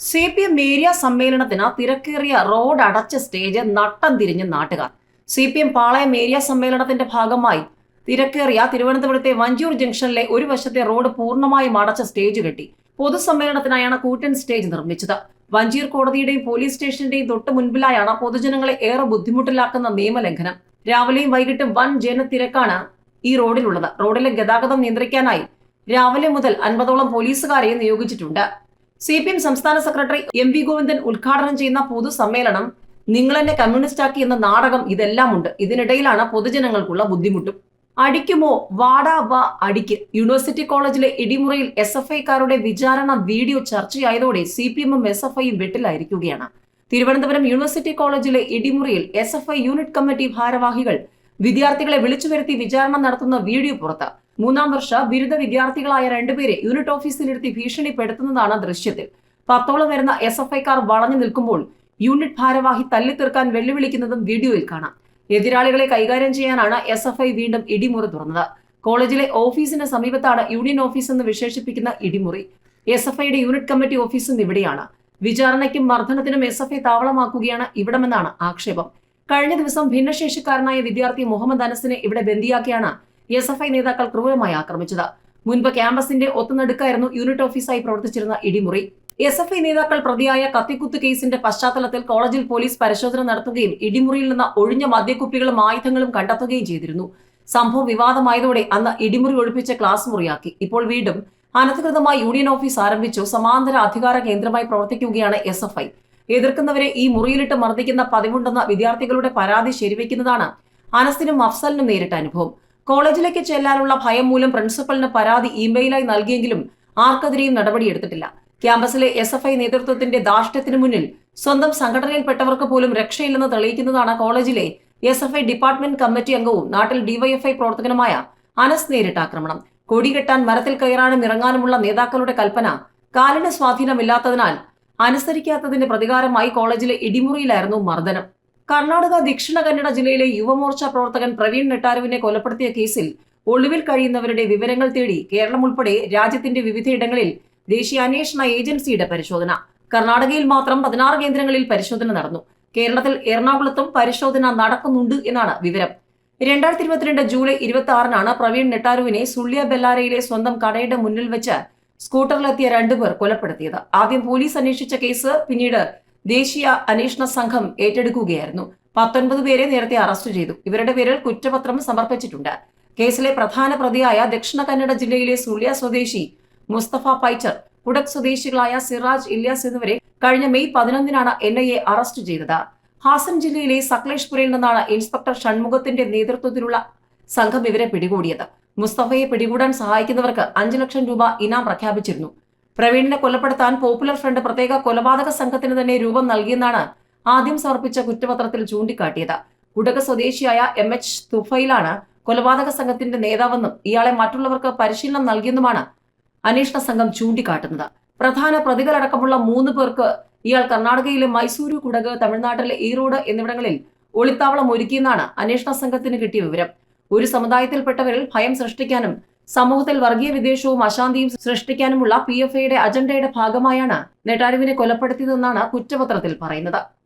C P M area സമ്മേളനത്തിന് തിരക്കേറിയ road അടച്ച സ്റ്റേജ് നട്ടം തിരിഞ്ഞ് നാട്ടുകാർ. C P M Palayam area സമ്മേളനത്തിന്റെ ഭാഗമായി തിരക്കേറിയ തിരുവനന്തപുരത്തെ വഞ്ചൂർ ജംഗ്ഷനിലെ ഒരു വശത്തെ റോഡ് പൂർണമായും അടച്ച സ്റ്റേജ് കെട്ടി. പൊതുസമ്മേളനത്തിനായാണ് കൂറ്റൻ സ്റ്റേജ് നിർമ്മിച്ചത്. വഞ്ചീർ കോടതിയുടെയും പോലീസ് സ്റ്റേഷന്റെയും തൊട്ട് മുൻപിലായാണ് പൊതുജനങ്ങളെ ഏറെ ബുദ്ധിമുട്ടിലാക്കുന്ന നിയമലംഘനം. രാവിലെയും വൈകിട്ടും വൻ ജനത്തിരക്കാണ് ഈ റോഡിലുള്ളത്. റോഡിലെ ഗതാഗതം നിയന്ത്രിക്കാനായി രാവിലെ മുതൽ അൻപതോളം പോലീസുകാരെ നിയോഗിച്ചിട്ടുണ്ട്. സി പി എം സംസ്ഥാന സെക്രട്ടറി എം വി ഗോവിന്ദൻ ഉദ്ഘാടനം ചെയ്യുന്ന പൊതുസമ്മേളനം നിങ്ങൾ എന്നെ കമ്മ്യൂണിസ്റ്റാക്കി എന്ന നാടകം ഇതെല്ലാം ഉണ്ട്. ഇതിനിടയിലാണ് പൊതുജനങ്ങൾക്കുള്ള ബുദ്ധിമുട്ടും. അടിക്കുമോ? വാടാ വാ അടിക്ക്. യൂണിവേഴ്സിറ്റി കോളേജിലെ ഇടിമുറയിൽ എസ് എഫ് ഐക്കാരുടെ വിചാരണ വീഡിയോ ചർച്ചയായതോടെ സി പി എമ്മും എസ് എഫ് ഐയും വെട്ടിലായിരിക്കുകയാണ്. തിരുവനന്തപുരം യൂണിവേഴ്സിറ്റി കോളേജിലെ ഇടിമുറിയിൽ S F I unit committee ഭാരവാഹികൾ വിദ്യാർത്ഥികളെ വിളിച്ചു വരുത്തി വിചാരണ നടത്തുന്ന വീഡിയോ പുറത്ത് മൂന്നാം വർഷ ബിരുദ വിദ്യാർത്ഥികളായ രണ്ടുപേരെ യൂണിറ്റ് ഓഫീസിലിരുത്തി ഭീഷണിപ്പെടുത്തുന്നതാണ് ദൃശ്യത്തിൽ. പത്തോളം വരുന്ന എസ് എഫ് ഐക്കാർ വളഞ്ഞു നിൽക്കുമ്പോൾ യൂണിറ്റ് ഭാരവാഹി തല്ലിത്തീർക്കാൻ വെല്ലുവിളിക്കുന്നതും വീഡിയോയിൽ കാണാം. എതിരാളികളെ കൈകാര്യം ചെയ്യാനാണ് എസ് എഫ് ഐ വീണ്ടും ഇടിമുറി തുറന്നത്. കോളേജിലെ ഓഫീസിന് സമീപത്താണ് യൂണിയൻ ഓഫീസ് എന്ന് വിശേഷിപ്പിക്കുന്ന ഇടിമുറി. എസ് എഫ് ഐയുടെ യൂണിറ്റ് കമ്മിറ്റി ഓഫീസും ഇവിടെയാണ്. വിചാരണയ്ക്കും മർദ്ദനത്തിനും എസ് എഫ് ഐ താവളമാക്കുകയാണ് ഇവിടമെന്നാണ് ആക്ഷേപം. കഴിഞ്ഞ ദിവസം ഭിന്നശേഷിക്കാരനായ വിദ്യാർത്ഥി മുഹമ്മദ് അനസിനെ ഇവിടെ ബന്ദിയാക്കിയാണ് എസ് എഫ് ഐ നേതാക്കൾ ക്രൂരമായി ആക്രമിച്ചത്. മുൻപ് ക്യാമ്പസിന്റെ ഒത്തുനടുക്കായിരുന്നു യൂണിറ്റ് ഓഫീസായി പ്രവർത്തിച്ചിരുന്ന ഇടിമുറി. എസ് എഫ് ഐ നേതാക്കൾ പ്രതിയായ കത്തിക്കുത്ത് കേസിന്റെ പശ്ചാത്തലത്തിൽ കോളേജിൽ പോലീസ് പരിശോധന നടത്തുകയും ഇടിമുറിയിൽ നിന്ന് ഒഴിഞ്ഞ മദ്യക്കുപ്പികളും ആയുധങ്ങളും കണ്ടെത്തുകയും ചെയ്തിരുന്നു. സംഭവം വിവാദമായതോടെ അന്ന് ഇടിമുറി ഒഴിപ്പിച്ച ക്ലാസ് മുറിയാക്കി. ഇപ്പോൾ വീണ്ടും അനധികൃതമായി യൂണിയൻ ഓഫീസ് ആരംഭിച്ചു. സമാന്തര അധികാര കേന്ദ്രമായി പ്രവർത്തിക്കുകയാണ് എസ് എഫ് ഐ. എതിർക്കുന്നവരെ ഈ മുറിയിലിട്ട് മർദ്ദിക്കുന്ന പതിവുണ്ടെന്ന വിദ്യാർത്ഥികളുടെ പരാതി ശരിവെക്കുന്നതാണ് അനസിനും അഫ്സലിനും നേരിട്ട അനുഭവം. കോളേജിലേക്ക് ചെല്ലാനുള്ള ഭയം മൂലം പ്രിൻസിപ്പലിന് പരാതി ഇമെയിലായി നൽകിയെങ്കിലും ആർക്കെതിരെയും നടപടിയെടുത്തിട്ടില്ല. ക്യാമ്പസിലെ എസ് എഫ് ഐ നേതൃത്വത്തിന്റെ ധാർഷ്ട്യത്തിനു മുന്നിൽ സ്വന്തം സംഘടനയിൽപ്പെട്ടവർക്ക് പോലും രക്ഷയില്ലെന്ന് തെളിയിക്കുന്നതാണ് കോളേജിലെ S F I department committee അംഗവും നാട്ടിൽ ഡിവൈഎഫ്ഐ പ്രവർത്തകനുമായ അനസ് നേരിട്ട ആക്രമണം. കൊടികെട്ടാൻ മരത്തിൽ കയറാനും ഇറങ്ങാനുമുള്ള നേതാക്കളുടെ കൽപ്പന കാലിന് സ്വാധീനമില്ലാത്തതിനാൽ അനുസരിക്കാത്തതിന്റെ പ്രതികാരമായി കോളേജിലെ ഇടിമുറിയിലായിരുന്നു മർദ്ദനം. കർണാടക ദക്ഷിണ കന്നഡ ജില്ലയിലെ യുവമോർച്ച പ്രവർത്തകൻ പ്രവീൺ നെട്ടാരുവിനെ കൊലപ്പെടുത്തിയ കേസിൽ ഒളിവിൽ കഴിയുന്നവരുടെ വിവരങ്ങൾ തേടി കേരളം ഉൾപ്പെടെ രാജ്യത്തിന്റെ വിവിധയിടങ്ങളിൽ ദേശീയ അന്വേഷണ ഏജൻസിയുടെ പരിശോധന. കർണാടകയിൽ മാത്രം പതിനാറ് കേന്ദ്രങ്ങളിൽ പരിശോധന നടന്നു. കേരളത്തിൽ എറണാകുളത്തും പരിശോധന നടക്കുന്നുണ്ട് എന്നാണ് വിവരം. രണ്ടായിരത്തി ഇരുപത്തിരണ്ട് ജൂലൈ ഇരുപത്തി ആറിനാണ് പ്രവീൺ നെട്ടാരുവിനെ സുള്ളിയ ബെല്ലാരയിലെ സ്വന്തം കടയുടെ മുന്നിൽ വെച്ച് സ്കൂട്ടറിലെത്തിയ രണ്ടുപേർ കൊലപ്പെടുത്തിയത്. ആദ്യം പോലീസ് അന്വേഷിച്ച കേസ് പിന്നീട് ദേശീയ അന്വേഷണ സംഘം ഏറ്റെടുക്കുകയായിരുന്നു. പത്തൊൻപത് പേരെ നേരത്തെ അറസ്റ്റ് ചെയ്തു. ഇവരുടെ പേരിൽ കുറ്റപത്രം സമർപ്പിച്ചിട്ടുണ്ട്. കേസിലെ പ്രധാന പ്രതിയായ ദക്ഷിണ കന്നഡ ജില്ലയിലെ സുളിയ സ്വദേശി മുസ്തഫ പൈച്ചർ കുടക് സ്വദേശികളായ സിറാജ് ഇല്യാസ് എന്നിവരെ കഴിഞ്ഞ മെയ് പതിനൊന്നിനാണ് എൻ ഐ എ അറസ്റ്റ് ചെയ്തത്. ഹാസൻ ജില്ലയിലെ സക്ലേഷ്പുരയിൽ നിന്നാണ് ഇൻസ്പെക്ടർ ഷൺമുഖത്തിന്റെ നേതൃത്വത്തിലുള്ള സംഘം ഇവരെ പിടികൂടിയത്. മുസ്തഫയെ പിടികൂടാൻ സഹായിക്കുന്നവർക്ക് അഞ്ചു ലക്ഷം രൂപ ഇനാം പ്രഖ്യാപിച്ചിരുന്നു. പ്രവീണിനെ കൊലപ്പെടുത്താൻ പോപ്പുലർ ഫ്രണ്ട് പ്രത്യേക കൊലപാതക സംഘത്തിന് തന്നെ രൂപം നൽകിയെന്നാണ് ആദ്യം സമർപ്പിച്ച കുറ്റപത്രത്തിൽ ചൂണ്ടിക്കാട്ടിയത്. കുടക സ്വദേശിയായ എം എച്ച് തുഫയിലാണ് കൊലപാതക സംഘത്തിന്റെ നേതാവെന്നും ഇയാളെ മറ്റുള്ളവർക്ക് പരിശീലനം നൽകിയെന്നുമാണ് അന്വേഷണ സംഘം ചൂണ്ടിക്കാട്ടുന്നത്. പ്രധാന പ്രതികളടക്കമുള്ള മൂന്ന് പേർക്ക് ഇയാൾ കർണാടകയിലെ മൈസൂരു കുടക് തമിഴ്നാട്ടിലെ ഈറോഡ് എന്നിവിടങ്ങളിൽ ഒളിത്താവളം ഒരുക്കിയെന്നാണ് അന്വേഷണ സംഘത്തിന് കിട്ടിയ വിവരം. ഒരു സമുദായത്തിൽപ്പെട്ടവരിൽ ഭയം സൃഷ്ടിക്കാനും സമൂഹത്തിൽ വർഗീയ വിദ്വേഷവും അശാന്തിയും സൃഷ്ടിക്കാനുമുള്ള പി എഫ് ഐയുടെ അജണ്ടയുടെ ഭാഗമായാണ് നെട്ടാരുവിനെ കൊലപ്പെടുത്തിയതെന്നാണ് കുറ്റപത്രത്തിൽ പറയുന്നത്